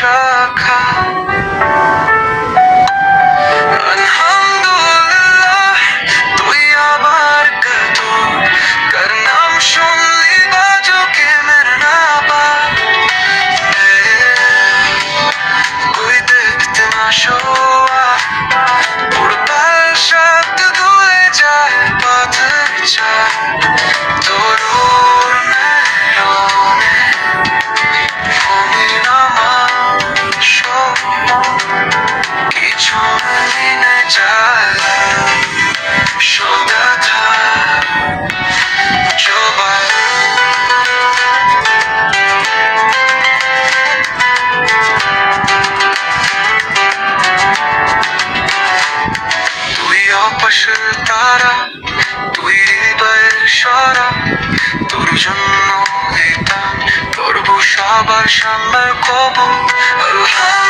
truck অপাশের তারা তুই হৃদয়ের সারা। তোর জন্য তোর বসাবার সামনে কব আলহামদুলিল্লাহ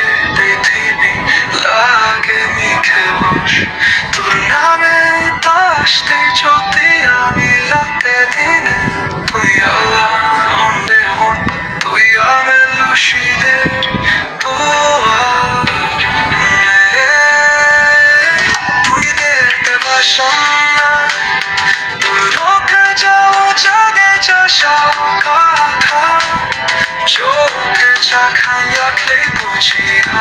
我啊不要看着我嫁给这小邋就给这看呀对不起呀